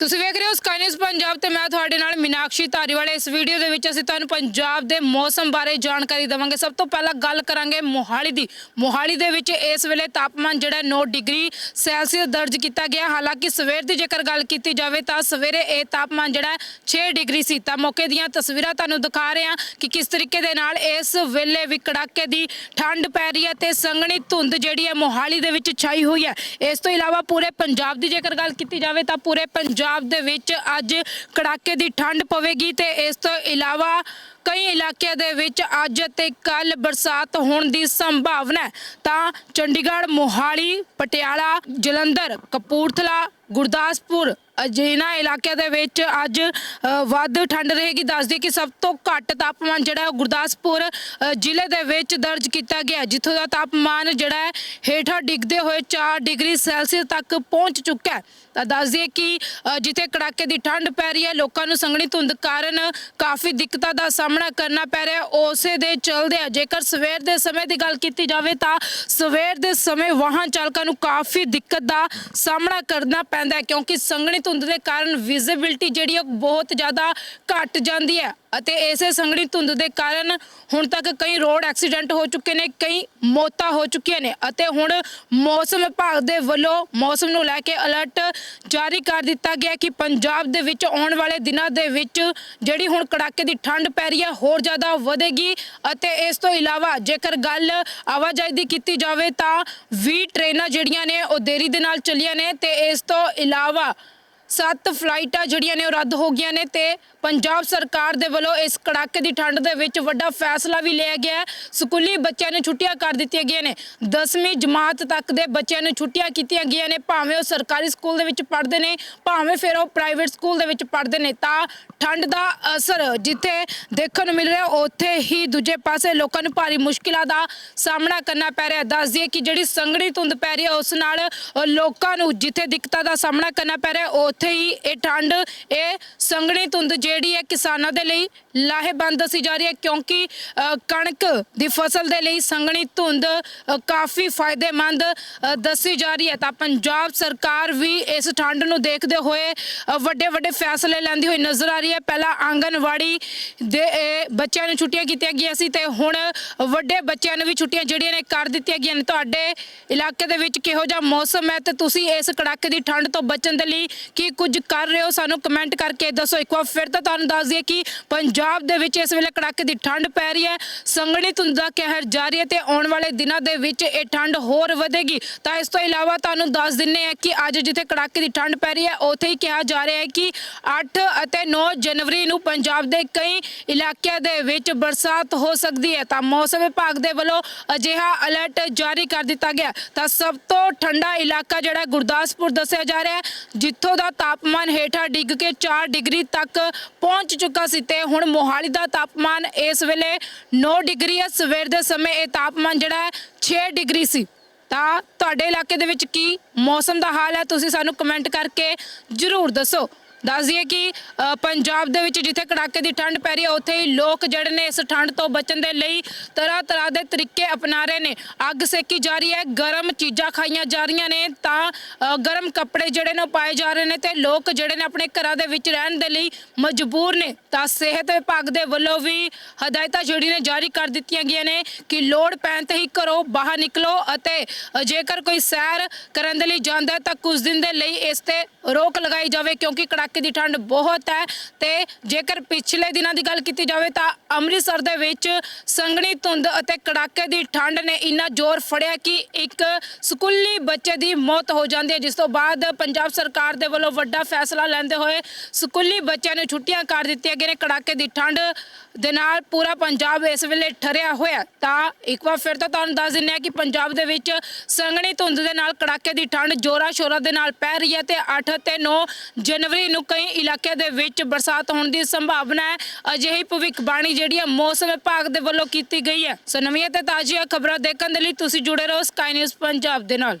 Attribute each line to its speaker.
Speaker 1: ਤੁਸੀਂ ਵੇਖ ਰਹੇ ਹੋ ਸਕਾਈ ਨਿਊਜ਼ ਪੰਜਾਬ ਤੇ ਮੈਂ ਤੁਹਾਡੇ ਨਾਲ ਮੀਨਾਕਸ਼ੀ ਧਾਰੀਵਾਲ। ਇਸ ਵੀਡੀਓ ਦੇ ਵਿੱਚ ਅਸੀਂ ਤੁਹਾਨੂੰ ਪੰਜਾਬ ਦੇ ਮੌਸਮ ਬਾਰੇ ਜਾਣਕਾਰੀ ਦੇਵਾਂਗੇ। ਸਭ ਤੋਂ ਪਹਿਲਾਂ ਗੱਲ ਕਰਾਂਗੇ ਮੋਹਾਲੀ ਦੀ। ਮੋਹਾਲੀ ਦੇ ਵਿੱਚ ਇਸ ਵੇਲੇ ਤਾਪਮਾਨ ਜਿਹੜਾ 9 ਡਿਗਰੀ ਸੈਲਸੀਅਸ ਦਰਜ ਕੀਤਾ ਗਿਆ। ਹਾਲਾਂਕਿ ਸਵੇਰ ਦੀ ਜੇਕਰ ਗੱਲ ਕੀਤੀ ਜਾਵੇ ਤਾਂ ਸਵੇਰੇ ਇਹ ਤਾਪਮਾਨ ਜਿਹੜਾ ਹੈ 6 ਡਿਗਰੀ ਸੀ। ਤਾਂ ਮੌਕੇ ਦੀਆਂ ਤਸਵੀਰਾਂ ਤੁਹਾਨੂੰ ਦਿਖਾ ਰਹੇ ਹਾਂ ਕਿ ਕਿਸ ਤਰੀਕੇ ਦੇ ਨਾਲ ਇਸ ਵੇਲੇ ਵੀ ਕੜਾਕੇ ਦੀ ਠੰਡ ਪੈ ਰਹੀ ਹੈ ਤੇ ਸੰਘਣੀ ਧੁੰਦ ਜਿਹੜੀ ਹੈ ਮੋਹਾਲੀ ਦੇ ਵਿੱਚ ਛਾਈ ਹੋਈ ਹੈ। ਇਸ ਤੋਂ ਇਲਾਵਾ ਪੂਰੇ ਪੰਜਾਬ ਦੀ ਜੇਕਰ ਗੱਲ ਕੀਤੀ ਜਾਵੇ ਤਾਂ ਪੂਰੇ ਪੰਜਾਬ ਪੰਜਾਬ ਦੇ ਵਿੱਚ ਅੱਜ ਕੜਾਕੇ ਦੀ ਠੰਡ ਪਵੇਗੀ ਤੇ ਇਸ ਤੋਂ ਇਲਾਵਾ ਕਈ ਇਲਾਕਿਆਂ ਦੇ ਵਿੱਚ ਅੱਜ ਅਤੇ ਕੱਲ ਬਰਸਾਤ ਹੋਣ ਦੀ ਸੰਭਾਵਨਾ ਹੈ। ਤਾਂ ਚੰਡੀਗੜ੍ਹ, ਮੋਹਾਲੀ, ਪਟਿਆਲਾ, ਜਲੰਧਰ, ਕਪੂਰਥਲਾ ਗੁਰਦਾਸਪੁਰ ਅਜਿਹਨਾਂ ਇਲਾਕਿਆਂ ਦੇ ਵਿੱਚ ਅੱਜ ਵੱਧ ਠੰਡ ਰਹੇਗੀ। ਦੱਸਦੀ ਕਿ ਸਭ ਤੋਂ ਘੱਟ ਤਾਪਮਾਨ ਜਿਹੜਾ ਹੈ ਉਹ ਗੁਰਦਾਸਪੁਰ ਜ਼ਿਲ੍ਹੇ ਦੇ ਵਿੱਚ ਦਰਜ ਕੀਤਾ ਗਿਆ ਜਿੱਥੋਂ ਦਾ ਤਾਪਮਾਨ ਜਿਹੜਾ ਹੈ ਹੇਠਾਂ ਡਿੱਗਦੇ ਹੋਏ 4 ਡਿਗਰੀ ਸੈਲਸੀਅਸ ਤੱਕ ਪਹੁੰਚ ਚੁੱਕਾ ਹੈ। ਤਾਂ ਦੱਸ ਕਿ ਜਿੱਥੇ ਕੜਾਕੇ ਦੀ ਠੰਡ ਪੈ ਰਹੀ ਹੈ, ਲੋਕਾਂ ਨੂੰ ਸੰਘਣੀ ਧੁੰਦ ਕਾਰਨ ਕਾਫੀ ਦਿੱਕਤਾਂ ਦਾ ਸਾਹਮਣਾ ਕਰਨਾ ਪੈ ਰਿਹਾ ਉਸੇ ਦੇ ਚਲਦੇ ਜੇਕਰ ਸਵੇਰ ਦੇ ਸਮੇਂ ਦੀ ਗੱਲ ਕੀਤੀ ਜਾਵੇ ਤਾਂ ਸਵੇਰ ਦੇ ਸਮੇਂ ਵਾਹਨ ਚਾਲਕਾਂ ਨੂੰ ਕਾਫੀ ਦਿੱਕਤ ਦਾ ਸਾਹਮਣਾ ਕਰਨਾ ਪੈ ਪੈਂਦਾ ਹੈ ਕਿਉਂਕਿ ਸੰਘਣੀ ਧੁੰਦ ਦੇ ਕਾਰਨ ਵਿਜ਼ਿਬਿਲਟੀ ਜਿਹੜੀ ਹੈ ਉਹ ਬਹੁਤ ਜ਼ਿਆਦਾ ਘਟ ਜਾਂਦੀ ਹੈ। ਅਤੇ ਇਸੇ ਸੰਘਣੀ ਧੁੰਦ ਦੇ ਕਾਰਨ ਹੁਣ ਤੱਕ ਕਈ ਰੋਡ ਐਕਸੀਡੈਂਟ ਹੋ ਚੁੱਕੇ ਨੇ, ਕਈ ਮੌਤਾਂ ਹੋ ਚੁੱਕੀਆਂ ਨੇ ਅਤੇ ਹੁਣ ਮੌਸਮ ਵਿਭਾਗ ਦੇ ਵੱਲੋਂ ਮੌਸਮ ਨੂੰ ਲੈ ਕੇ ਅਲਰਟ ਜਾਰੀ ਕਰ ਦਿੱਤਾ ਗਿਆ ਕਿ ਪੰਜਾਬ ਦੇ ਵਿੱਚ ਆਉਣ ਵਾਲੇ ਦਿਨਾਂ ਦੇ ਵਿੱਚ ਜਿਹੜੀ ਹੁਣ ਕੜਾਕੇ ਦੀ ਠੰਡ ਪੈ ਰਹੀ ਹੈ, ਹੋਰ ਜ਼ਿਆਦਾ ਵਧੇਗੀ ਅਤੇ ਇਸ ਤੋਂ ਇਲਾਵਾ ਜੇਕਰ ਗੱਲ ਆਵਾਜਾਈ ਦੀ ਕੀਤੀ ਜਾਵੇ ਤਾਂ 20 ਟ੍ਰੇਨਾਂ ਜਿਹੜੀਆਂ ਨੇ ਉਹ ਦੇਰੀ ਦੇ ਨਾਲ ਚੱਲੀਆਂ ਨੇ ਤੇ ਇਸ ਤੋਂ ਇਲਾਵਾ ਸੱਤ ਫਲਾਈਟਾਂ ਜਿਹੜੀਆਂ ਨੇ ਉਹ ਰੱਦ ਹੋ ਗਈਆਂ ਨੇ ਤੇ ਪੰਜਾਬ ਸਰਕਾਰ ਦੇ ਵੱਲੋਂ ਇਸ ਕੜਾਕੇ ਦੀ ਠੰਡ ਦੇ ਵਿੱਚ ਵੱਡਾ ਫੈਸਲਾ ਵੀ ਲਿਆ ਗਿਆ ਹੈ। ਸਕੂਲੀ ਬੱਚਿਆਂ ਨੂੰ ਛੁੱਟੀਆਂ ਕਰ ਦਿੱਤੀਆਂ ਗਈਆਂ ਨੇ। 10ਵੀਂ ਜਮਾਤ ਤੱਕ ਦੇ ਬੱਚਿਆਂ ਨੂੰ ਛੁੱਟੀਆਂ ਕੀਤੀਆਂ ਗਈਆਂ ਨੇ। ਭਾਵੇਂ ਉਹ ਸਰਕਾਰੀ ਸਕੂਲ ਦੇ ਵਿੱਚ ਪੜ੍ਹਦੇ ਨੇ, ਭਾਵੇਂ ਫਿਰ ਉਹ ਪ੍ਰਾਈਵੇਟ ਸਕੂਲ ਦੇ ਵਿੱਚ ਪੜ੍ਹਦੇ ਨੇ। ਤਾਂ ਠੰਡ ਦਾ ਅਸਰ ਜਿੱਥੇ ਦੇਖਣ ਨੂੰ ਮਿਲ ਰਿਹਾ, ਉੱਥੇ ਹੀ ਦੂਜੇ ਪਾਸੇ ਲੋਕਾਂ ਨੂੰ ਭਾਰੀ ਮੁਸ਼ਕਿਲਾਂ ਦਾ ਸਾਹਮਣਾ ਕਰਨਾ ਪੈ ਰਿਹਾ ਦੱਸ ਦਈਏ ਕਿ ਜਿਹੜੀ ਸੰਘਣੀ ਧੁੰਦ ਪੈ ਰਹੀ ਹੈ, ਉਸ ਨਾਲ ਲੋਕਾਂ ਨੂੰ ਜਿੱਥੇ ਦਿੱਕਤਾਂ ਦਾ ਸਾਹਮਣਾ ਕਰਨਾ ਪੈ ਰਿਹਾ ਉਹ ਉੱਥੇ ਹੀ ਇਹ ਠੰਡ ਇਹ ਸੰਘਣੀ ਧੁੰਦ ਜਿਹੜੀ ਹੈ ਕਿਸਾਨਾਂ ਦੇ ਲਈ ਲਾਹੇਬੰਦ ਦੱਸੀ ਜਾ ਰਹੀ ਹੈ ਕਿਉਂਕਿ ਅ, ਕਣਕ ਦੀ ਫਸਲ ਦੇ ਲਈ ਸੰਘਣੀ ਧੁੰਦ ਅ, ਕਾਫੀ ਫਾਇਦੇਮੰਦ ਅ, ਦੱਸੀ ਜਾ ਰਹੀ ਹੈ। ਤਾਂ ਪੰਜਾਬ ਸਰਕਾਰ ਵੀ ਇਸ ਠੰਡ ਨੂੰ ਦੇਖਦੇ ਹੋਏ ਵੱਡੇ ਵੱਡੇ ਫੈਸਲੇ ਲੈਂਦੀ ਹੋਈ ਨਜ਼ਰ ਆ ਰਹੀ ਹੈ। ਪਹਿਲਾਂ ਆਂਗਨਵਾੜੀ ਦੇ ਇਹ, ਬੱਚਿਆਂ ਨੂੰ ਛੁੱਟੀਆਂ ਕੀਤੀਆਂ ਗਈਆਂ ਸੀ ਤੇ ਹੁਣ ਵੱਡੇ ਬੱਚਿਆਂ ਨੂੰ ਵੀ ਛੁੱਟੀਆਂ ਜਿਹੜੀਆਂ ਨੇ ਕਰ ਦਿੱਤੀਆਂ ਗਈਆਂ ਨੇ। ਤੁਹਾਡੇ ਇਲਾਕੇ ਦੇ ਵਿੱਚ ਕਿਹੋ ਜਿਹਾ ਮੌਸਮ ਹੈ ਤੇ ਤੁਸੀਂ ਇਸ ਕੜਾਕੇ ਦੀ ਠੰਡ ਤੋਂ ਬਚਣ ਦੇ ਲਈ ਕੀ ਕੁਝ ਕਰ ਰਹੇ ਹੋ, ਸਾਨੂੰ ਕਮੈਂਟ ਕਰਕੇ ਦੱਸੋ। ਇੱਕ ਵਾਰ ਫਿਰ ਤਾਂ ਤੁਹਾਨੂੰ ਦੱਸ ਦਈਏ ਕਿ ਪੰਜਾਬ ਦੇ ਵਿੱਚ ਇਸ ਵੇਲੇ ਕੜਾਕੇ ਦੀ ਠੰਡ ਪੈ ਰਹੀ ਹੈ, ਸੰਘਣੀ ਧੁੰਦ ਦਾ ਕਹਿਰ ਜਾਰੀ ਹੈ ਤੇ ਆਉਣ ਵਾਲੇ ਦਿਨਾਂ ਦੇ ਵਿੱਚ ਇਹ ਠੰਡ ਹੋਰ ਵਧੇਗੀ। ਤਾਂ ਇਸ ਤੋਂ ਇਲਾਵਾ ਤੁਹਾਨੂੰ ਦੱਸ ਦਿੰਨੇ ਆ ਕਿ ਅੱਜ ਜਿੱਥੇ ਕੜਾਕੇ ਦੀ ਠੰਡ ਪੈ ਰਹੀ ਹੈ, ਉੱਥੇ ਹੀ ਕਿਹਾ ਜਾ ਰਿਹਾ ਹੈ ਕਿ 8 ਅਤੇ 9 ਜਨਵਰੀ ਨੂੰ ਪੰਜਾਬ ਦੇ ਕਈ ਇਲਾਕਿਆਂ ਦੇ ਵਿੱਚ ਬਰਸਾਤ ਹੋ ਸਕਦੀ ਹੈ। ਤਾਂ ਮੌਸਮ ਵਿਭਾਗ ਦੇ ਵੱਲੋਂ ਅਜਿਹਾ ਅਲਰਟ ਜਾਰੀ ਕਰ ਦਿੱਤਾ ਗਿਆ। ਤਾਂ ਸਭ ਤੋਂ ਠੰਡਾ ਇਲਾਕਾ ਜਿਹੜਾ ਗੁਰਦਾਸਪੁਰ ਦੱਸਿਆ ਜਾ ਰਿਹਾ ਹੈ, ਜਿੱਥੋਂ ਦਾ ਤਾਪਮਾਨ ਹੇਠਾਂ ਡਿੱਗ ਕੇ 4 ਡਿਗਰੀ ਤੱਕ ਪਹੁੰਚ ਚੁੱਕਾ ਸੀ ਤੇ ਹੁਣ ਮੋਹਾਲੀ ਦਾ ਤਾਪਮਾਨ ਇਸ ਵੇਲੇ 9 ਡਿਗਰੀ ਹੈ ਸਵੇਰ ਦੇ ਸਮੇਂ ਇਹ ਤਾਪਮਾਨ ਜਿਹੜਾ ਹੈ 6 ਡਿਗਰੀ ਸੀ। ਤਾਂ ਤੁਹਾਡੇ ਇਲਾਕੇ ਦੇ ਵਿੱਚ ਕੀ ਮੌਸਮ ਦਾ ਹਾਲ ਹੈ? ਤੁਸੀਂ ਸਾਨੂੰ ਕਮੈਂਟ ਕਰਕੇ ਜਰੂਰ ਦੱਸੋ। ਦੱਸ ਦਈਏ ਕਿ ਪੰਜਾਬ ਦੇ ਵਿੱਚ ਜਿੱਥੇ ਕੜਾਕੇ ਦੀ ਠੰਡ ਪੈ ਰਹੀ ਹੈ, ਉੱਥੇ ਹੀ ਲੋਕ ਜਿਹੜੇ ਨੇ ਇਸ ਠੰਡ ਤੋਂ ਬਚਣ ਦੇ ਲਈ ਤਰ੍ਹਾਂ ਤਰ੍ਹਾਂ ਦੇ ਤਰੀਕੇ ਅਪਣਾ ਰਹੇ ਨੇ। ਅੱਗ ਸੇਕੀ ਜਾ ਰਹੀ ਹੈ, ਗਰਮ ਚੀਜ਼ਾਂ ਖਾਈਆਂ ਜਾ ਰਹੀਆਂ ਨੇ ਤਾਂ ਗਰਮ ਕੱਪੜੇ ਜਿਹੜੇ ਨੇ ਉਹ ਪਾਏ ਜਾ ਰਹੇ ਨੇ ਤੇ ਲੋਕ ਜਿਹੜੇ ਨੇ ਆਪਣੇ ਘਰਾਂ ਦੇ ਵਿੱਚ ਰਹਿਣ ਦੇ ਲਈ ਮਜਬੂਰ ਨੇ। ਤਾਂ ਸਿਹਤ ਵਿਭਾਗ ਦੇ ਵੱਲੋਂ ਵੀ ਹਦਾਇਤਾਂ ਜਿਹੜੀ ਨੇ ਜਾਰੀ ਕਰ ਦਿੱਤੀਆਂ ਗਈਆਂ ਨੇ ਕਿ ਲੋੜ ਪੈਣ ਤੇ ਹੀ ਘਰੋਂ ਬਾਹਰ ਨਿਕਲੋ ਅਤੇ ਜੇਕਰ ਕੋਈ ਸੈਰ ਕਰਨ ਦੇ ਲਈ ਜਾਂਦਾ ਤਾਂ ਕੁਝ ਦਿਨ ਦੇ ਲਈ ਇਸ ਤੇ ਰੋਕ ਲਗਾਈ ਜਾਵੇ ਕਿਉਂਕਿ ਕੜਾਕੇ ਦੀ ਠੰਡ ਬਹੁਤ ਹੈ ਤੇ ਜੇਕਰ ਪਿਛਲੇ ਦਿਨਾਂ ਦੀ ਗੱਲ ਕੀਤੀ ਜਾਵੇ ਤਾਂ ਅੰਮ੍ਰਿਤਸਰ ਦੇ ਵਿੱਚ ਸੰਘਣੀ ਧੁੰਦ ਅਤੇ ਕੜਾਕੇ ਦੀ ਠੰਡ ਨੇ ਇੰਨਾ ਜ਼ੋਰ ਫੜਿਆ ਕਿ ਇੱਕ ਸਕੂਲੀ ਬੱਚੇ ਦੀ ਮੌਤ ਹੋ ਜਾਂਦੀ ਹੈ, ਜਿਸ ਤੋਂ ਬਾਅਦ ਪੰਜਾਬ ਸਰਕਾਰ ਦੇ ਵੱਲੋਂ ਵੱਡਾ ਫੈਸਲਾ ਲੈਂਦੇ ਹੋਏ ਸਕੂਲੀ ਬੱਚਿਆਂ ਨੂੰ ਛੁੱਟੀਆਂ ਕਰ ਦਿੱਤੀਆਂ ਗਈਆਂ ਨੇ। ਕੜਾਕੇ ਦੀ ਠੰਡ ਦੇ ਨਾਲ ਪੂਰਾ ਪੰਜਾਬ ਇਸ ਵੇਲੇ ਠਰਿਆ ਹੋਇਆ। ਤਾਂ ਇੱਕ ਵਾਰ ਫਿਰ ਤੋਂ ਤੁਹਾਨੂੰ ਦੱਸ ਦਿੰਦੇ ਹਾਂ ਕਿ ਪੰਜਾਬ ਦੇ ਵਿੱਚ ਸੰਘਣੀ ਧੁੰਦ ਦੇ ਨਾਲ ਕੜਾਕੇ ਦੀ ਠੰਡ ਜੋਰਾ ਸ਼ੋਰਾ ਦੇ ਨਾਲ ਪੈ ਰਹੀ ਹੈ ਤੇ 8 ਤੇ 9 ਜਨਵਰੀ ਨੂੰ ਕਈ ਇਲਾਕਿਆਂ ਦੇ ਵਿੱਚ ਬਰਸਾਤ ਹੋਣ ਦੀ ਸੰਭਾਵਨਾ ਹੈ। ਅਜਿਹੀ ਭਵਿੱਖਬਾਣੀ ਜਿਹੜੀ ਹੈ, ਮੌਸਮ ਵਿਭਾਗ ਦੇ ਵੱਲੋਂ ਕੀਤੀ ਗਈ ਹੈ। ਸੋ ਨਵੀਆਂ ਤੇ ਤਾਜ਼ੀਆਂ ਖਬਰਾਂ ਦੇਖਣ ਦੇ ਲਈ ਤੁਸੀਂ ਜੁੜੇ ਰਹੋ ਸਕਾਈ ਨਿਊਜ਼ ਪੰਜਾਬ ਦੇ ਨਾਲ।